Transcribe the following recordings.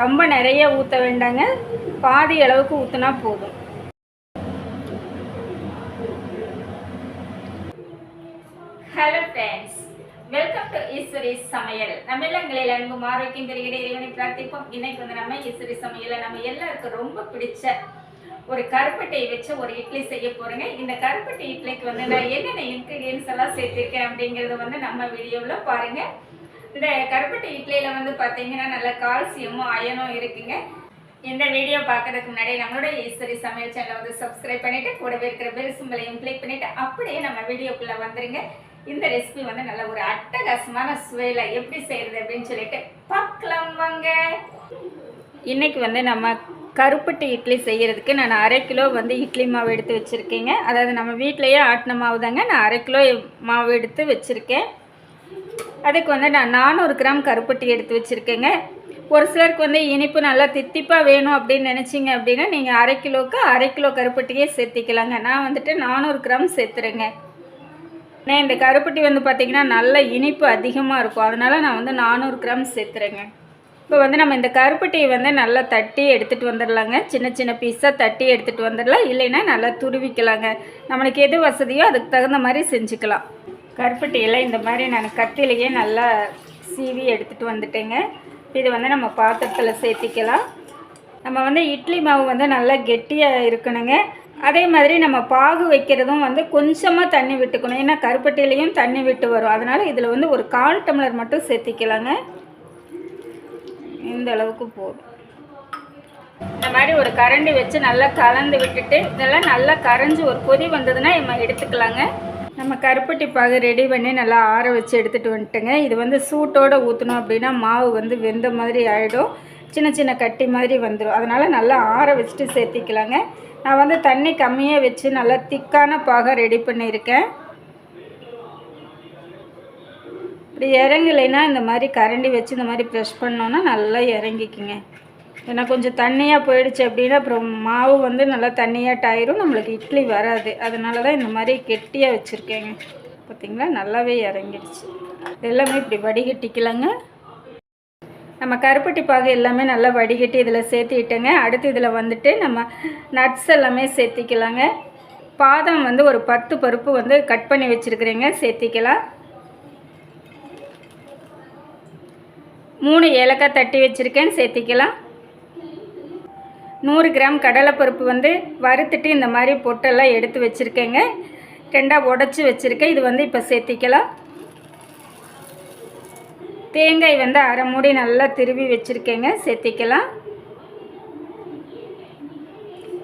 ரொம்ப நிறைய ஊற்ற வேண்டாங்க. பாதி அளவுக்கு ஊற்றினா போதும். Hello friends welcome to Eswari சமையல் நம்ம இல்லங்களில் அன்பும் ஆரோக்கியம் பெருகிட இறைவனை பிரார்த்திப்போம். இன்னைக்கு வந்து நம்ம ஈஸ்வரி சமையலில் நம்ம எல்லாருக்கும் ரொம்ப பிடிச்ச ஒரு கருப்பட்டையை வச்சு ஒரு இட்லி செய்ய போகிறேங்க இந்த கருப்பட்டை இட்லிக்கு வந்து நான் என்னென்ன இன்க்ரீடியன்ஸ் எல்லாம் சேர்த்துருக்கேன் அப்படிங்கிறத வந்து நம்ம வீடியோவில் பாருங்கள் இந்த கருப்பட்டி இட்லியில் வந்து பார்த்தீங்கன்னா நல்ல கால்சியமும் அயனும் இருக்குங்க. இந்த வீடியோ பார்க்கறதுக்கு முன்னாடி நம்மளோட ஈஸ்வரி சமையல் சேனலை வந்து சப்ஸ்கிரைப் பண்ணிவிட்டு கூடவே இருக்கிற பெல் சிம்பளையும் கிளிக் பண்ணிவிட்டு அப்படியே நம்ம வீடியோக்குள்ளே வந்துருங்க. இந்த ரெசிபி வந்து நல்ல ஒரு அட்டகாசமான சுவையில் எப்படி செய்யறது அப்படின்னு சொல்லிட்டு பார்க்கலாம் வாங்க. இன்னைக்கு வந்து நம்ம கருப்பட்டி இட்லி செய்கிறதுக்கு நான் அரை கிலோ வந்து இட்லி மாவு எடுத்து வச்சுருக்கேங்க. அதாவது நம்ம வீட்டிலையே ஆட்டின மாவு தாங்க நான் அரை கிலோ மாவு எடுத்து வச்சுருக்கேன். அதுக்கு வந்து நான் நானூறு கிராம் கருப்பட்டி எடுத்து வச்சுருக்கேங்க. ஒரு சிலருக்கு வந்து இனிப்பு நல்லா தித்திப்பாக வேணும் அப்படின்னு நினச்சிங்க அப்படின்னா நீங்கள் அரை கிலோவுக்கு அரை கிலோ கருப்பட்டியே சேர்த்திக்கலாங்க. நான் வந்துட்டு நானூறு கிராம் சேர்த்துறேங்க. நான் இந்த கருப்பட்டி வந்து பார்த்திங்கன்னா நல்ல இனிப்பு அதிகமாக இருக்கும். அதனால் நான் வந்து நானூறு கிராம் சேர்த்துறேங்க. இப்போ வந்து நம்ம இந்த கருப்பட்டியை வந்து நல்லா தட்டி எடுத்துகிட்டு வந்துடலாங்க சின்ன சின்ன பீஸாக தட்டி எடுத்துகிட்டு வந்துடலாம் இல்லைன்னா நல்லா துருவிக்கலாங்க. நம்மளுக்கு எது வசதியோ அதுக்கு தகுந்த மாதிரி செஞ்சுக்கலாம். கருப்பட்டியில் இந்த மாதிரி நான் கத்திலேயே நல்லா சீவி எடுத்துகிட்டு வந்துட்டேங்க. இது வந்து நம்ம பாத்திரத்தில் சேர்த்திக்கலாம். நம்ம வந்து இட்லி மாவு வந்து நல்லா கெட்டியாக இருக்கணுங்க. அதே மாதிரி நம்ம பாகு வைக்கிறதும் வந்து கொஞ்சமாக தண்ணி விட்டுக்கணும். ஏன்னா கருப்பட்டிலையும் தண்ணி விட்டு வரும். அதனால் இதில் வந்து ஒரு கால் டம்ளர் மட்டும் சேர்த்திக்கலாங்க. இந்த அளவுக்கு போதும். இந்த மாதிரி ஒரு கரண்டி வச்சு நல்லா கலந்து விட்டுட்டு இதெல்லாம் நல்லா கரைஞ்சி ஒரு கொதி வந்ததுன்னா நம்ம எடுத்துக்கலாங்க. நம்ம கருப்பட்டி பாகு ரெடி பண்ணி நல்லா ஆற வச்சு எடுத்துகிட்டு வந்துட்டுங்க. இது வந்து சூட்டோடு ஊற்றணும் அப்படின்னா மாவு வந்து வெந்த மாதிரி ஆகிடும் சின்ன சின்ன கட்டி மாதிரி வந்துடும் அதனால் நல்லா ஆற வச்சுட்டு சேர்த்திக்கலாங்க. நான் வந்து தண்ணி கம்மியாக வச்சு நல்லா திக்கான பாகை ரெடி பண்ணியிருக்கேன். இப்படி இறங்கலைன்னா இந்த மாதிரி கரண்டி வச்சு இந்த மாதிரி ப்ரெஷ் பண்ணோன்னா நல்லா இறங்கிக்குங்க. ஏன்னா கொஞ்சம் தண்ணியாக போயிடுச்சு அப்படின்னா அப்புறம் மாவு வந்து நல்லா தண்ணியாக டாயிரும். நம்மளுக்கு இட்லி வராது. அதனால தான் இந்த மாதிரி கெட்டியாக வச்சுருக்கேங்க. பார்த்திங்களா நல்லாவே இறங்கிடுச்சு. எல்லாமே இப்படி வடிகட்டிக்கலாங்க. நம்ம கருப்பட்டி பாகு எல்லாமே நல்லா வடிகட்டி இதில் சேர்த்துக்கிட்டேங்க அடுத்து இதில் வந்துட்டு நம்ம நட்ஸ் எல்லாமே சேர்த்திக்கலாங்க. பாதம் வந்து ஒரு பத்து பருப்பு வந்து கட் பண்ணி வச்சுருக்குறேங்க. சேர்த்திக்கலாம். மூணு ஏலக்காய் தட்டி வச்சுருக்கேன். சேர்த்திக்கலாம். நூறு கிராம் கடலைப்பருப்பு வந்து வறுத்துட்டு இந்த மாதிரி பொட்டெல்லாம் எடுத்து வச்சுருக்கேங்க. ரெண்டாக உடச்சி வச்சுருக்கேன். இது வந்து இப்போ சேர்த்திக்கலாம். தேங்காய் வந்து அரை மூடி நல்லா திருவி வச்சுருக்கேங்க. சேர்த்திக்கலாம்.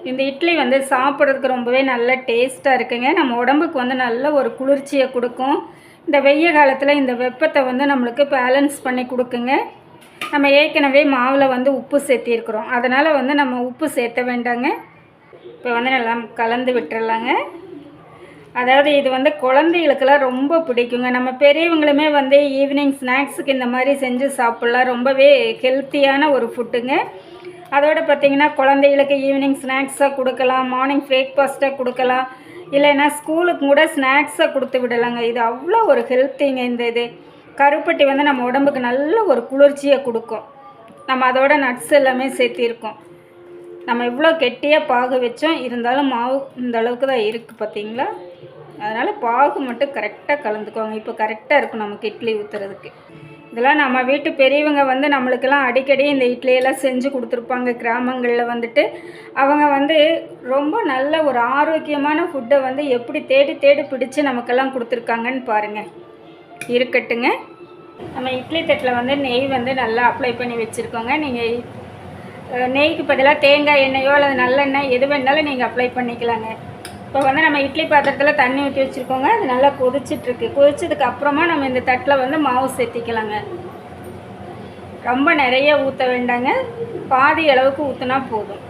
இந்த இட்லி வந்து சாப்பிட்றதுக்கு ரொம்பவே நல்ல டேஸ்ட்டாக இருக்குங்க. நம்ம உடம்புக்கு வந்து நல்ல ஒரு குளிர்ச்சியை கொடுக்கும். இந்த வெய்ய காலத்தில் இந்த வெப்பத்தை வந்து நம்மளுக்கு பேலன்ஸ் பண்ணி கொடுக்குங்க. நம்ம ஏற்கனவே மாவில் வந்து உப்பு சேர்த்திருக்கிறோம். அதனால் வந்து நம்ம உப்பு சேர்த்த வேண்டாங்க. இப்போ வந்து நல்லா கலந்து விட்டுறலாங்க. அதாவது இது வந்து குழந்தைகளுக்கெல்லாம் ரொம்ப பிடிக்குங்க. நம்ம பெரியவங்களுமே வந்து ஈவினிங் ஸ்நாக்ஸுக்கு இந்த மாதிரி செஞ்சு சாப்பிட்லாம். ரொம்பவே ஹெல்த்தியான ஒரு ஃபுட்டுங்க அதோடு பார்த்திங்கன்னா குழந்தைகளுக்கு ஈவினிங் ஸ்நாக்ஸாக கொடுக்கலாம். மார்னிங் பிரேக்ஃபாஸ்ட்டாக கொடுக்கலாம். இல்லைன்னா ஸ்கூலுக்கு கூட ஸ்நாக்ஸாக கொடுத்து விடலாங்க. இது அவ்வளோ ஒரு ஹெல்த்திங்க இந்த இது. கருப்பட்டி வந்து நம்ம உடம்புக்கு நல்ல ஒரு குளிர்ச்சியை கொடுக்கும். நம்ம அதோட நட்ஸ் எல்லாமே சேர்த்திருக்கோம் நம்ம இவ்வளோ கெட்டியாக பாகு வச்சோம். இருந்தாலும் மாவு இந்த அளவுக்கு தான் இருக்குது பார்த்தீங்களா? அதனால் பாகு மட்டும் கரெக்டாக கலந்துக்கோங்க. இப்போ கரெக்டாக இருக்கும் நமக்கு இட்லி ஊற்றுறதுக்கு இதெல்லாம் நம்ம வீட்டு பெரியவங்க வந்து நம்மளுக்கெல்லாம் அடிக்கடி இந்த இட்லியெல்லாம் செஞ்சு கொடுத்துருப்பாங்க கிராமங்களில் வந்துட்டு. அவங்க வந்து ரொம்ப நல்ல ஒரு ஆரோக்கியமான ஃபுட்டை வந்து எப்படி தேடி தேடி பிடிச்சி நமக்கெல்லாம் கொடுத்துருக்காங்கன்னு பாருங்கள் இருக்கட்டுங்க. நம்ம இட்லி தட்டில் வந்து நெய் வந்து நல்லா அப்ளை பண்ணி வச்சுருக்கோங்க. நீங்கள் நெய்க்கு பதிலாக தேங்காய் எண்ணெயோ அல்லது நல்லெண்ணெய் எது வேணாலும் நீங்கள் அப்ளை பண்ணிக்கலாங்க. இப்போ வந்து நம்ம இட்லி பாத்திரத்தில் தண்ணி ஊற்றி வச்சுருக்கோங்க. அது நல்லா கொதிச்சிட்ருக்கு. கொதிச்சதுக்கு அப்புறமா நம்ம இந்த தட்டில் வந்து மாவு சேர்த்திக்கலாங்க. ரொம்ப நிறைய ஊற்ற வேண்டாங்க. பாதி அளவுக்கு ஊற்றினா போதும்.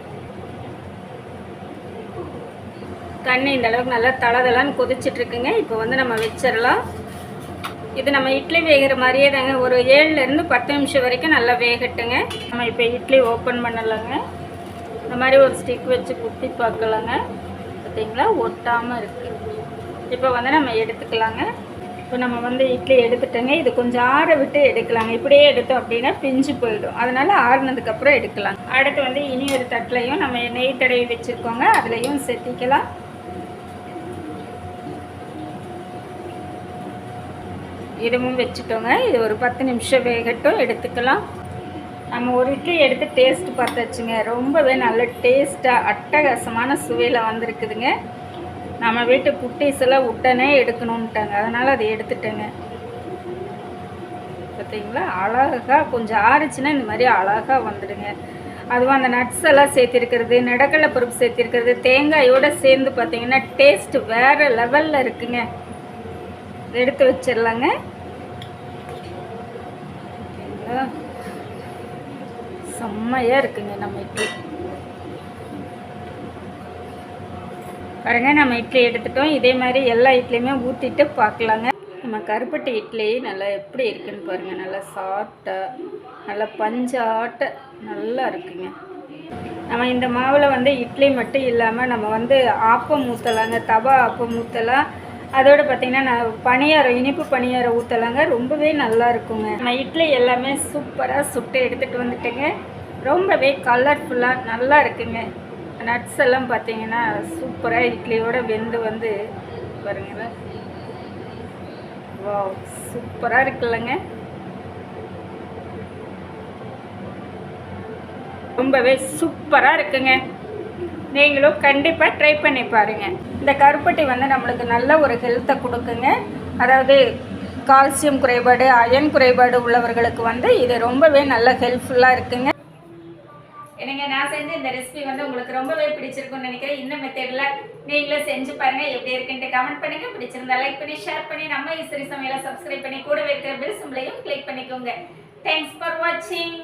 தண்ணி இந்த அளவுக்கு நல்லா தளதலான்னு கொதிச்சிட்ருக்குங்க. இப்போ வந்து நம்ம வச்சிடலாம். இது நம்ம இட்லி வேகிற மாதிரியே தாங்க. ஒரு ஏழுலேருந்து பத்து நிமிஷம் வரைக்கும் நல்லா வேகட்டுங்க. நம்ம இப்போ இட்லி ஓப்பன் பண்ணலாங்க. இந்த மாதிரி ஒரு ஸ்டிக் வச்சு குத்தி பார்க்கலாங்க. பார்த்தீங்களா? ஒட்டாமல் இருக்குது இப்போ வந்து நம்ம எடுத்துக்கலாங்க. இப்போ நம்ம வந்து இட்லி எடுத்துட்டோங்க. இது கொஞ்சம் ஆற விட்டு எடுக்கலாங்க. இப்படியே எடுத்தோம் அப்படின்னா பிஞ்சு போயிடும். அதனால் ஆறுனதுக்கப்புறம் எடுக்கலாம். அடுத்து வந்து இனி ஒரு தட்டிலையும் நம்ம நெய் தடவி வச்சுருக்கோங்க. அதுலேயும் செத்திக்கலாம். இதுவும் வச்சுட்டோங்க இது ஒரு பத்து நிமிஷம் வேகட்டும் எடுத்துக்கலாம். நம்ம ஒரு இட்லி எடுத்து டேஸ்ட் பார்த்தாச்சுங்க ரொம்பவே நல்ல டேஸ்ட்டாக அட்டகாசமான சுவையில் வந்திருக்குதுங்க. நம்ம வீட்டு குட்டீஸ் எல்லாம் உடனே எடுக்கணும்ட்டாங்க. அதனால் அதை எடுத்துட்டேங்க. பார்த்தீங்களா? அழகாக கொஞ்சம் ஆறுச்சுன்னா இந்த மாதிரி அழகாக வந்துடுங்க. அதுவும் அந்த நட்ஸ் எல்லாம் சேர்த்திருக்கிறது நிடக்கடலை பருப்பு சேர்த்திருக்கிறது தேங்காயோடு சேர்ந்து பார்த்தீங்கன்னா டேஸ்ட் வேறு லெவலில் இருக்குங்க. எடுத்து வச்சிடலாங்க. செம்மையாக இருக்குங்க நம்ம இட்லி. பாருங்க நம்ம இட்லி எடுத்துட்டோம். இதே மாதிரி எல்லா இட்லியுமே ஊற்றிட்டு பார்க்கலாங்க நம்ம கருப்பட்டி இட்லி நல்லா எப்படி இருக்குன்னு பாருங்க. நல்லா சாஃப்டாக நல்லா பஞ்சாட்ட நல்லா இருக்குங்க. நம்ம இந்த மாவில் வந்து இட்லி மட்டும் இல்லாமல் நம்ம வந்து ஆப்பம் ஊற்றலாங்க தவா ஆப்பம் ஊற்றலாம் அதோடு பார்த்தீங்கன்னா நான் பணியாரம் இனிப்பு பணியாரம் ஊற்றலாங்க ரொம்பவே நல்லா இருக்குங்க. நான் இட்லி எல்லாமே சூப்பராக சுட்டு எடுத்துகிட்டு வந்துட்டேங்க. ரொம்பவே கலர்ஃபுல்லாக நல்லா இருக்குங்க. நட்ஸ் எல்லாம் பார்த்தீங்கன்னா சூப்பராக இட்லியோட வெந்து வந்து பாருங்களேன் வா சூப்பராக இருக்குல்லங்க. ரொம்பவே சூப்பராக இருக்குங்க. நீங்களும் கண்டிப்பாக ட்ரை பண்ணி பாருங்கள் இந்த கருப்பட்டி வந்து நம்மளுக்கு நல்ல ஒரு ஹெல்த்தை கொடுக்குங்க. அதாவது கால்சியம் குறைபாடு அயன் குறைபாடு உள்ளவர்களுக்கு வந்து இது ரொம்பவே நல்ல ஹெல்ப்ஃபுல்லாக இருக்குங்க. என்னங்க நான் செஞ்ச இந்த ரெசிபி வந்து உங்களுக்கு ரொம்பவே பிடிச்சிருக்கும்னு நினைக்கிறேன். இந்த மெத்தடில் நீங்களும் செஞ்சு பாருங்கள் எப்படி இருக்குன்ட்டு கமெண்ட் பண்ணுங்கள் பிடிச்சிருந்தா லைக் பண்ணி ஷேர் பண்ணி நம்ம இசரி சமையலை சப்ஸ்கிரைப் பண்ணி கூட இருக்கிற பெல் சிம்லையும் கிளிக் பண்ணிக்கோங்க. தேங்க்ஸ் ஃபார் வாட்சிங்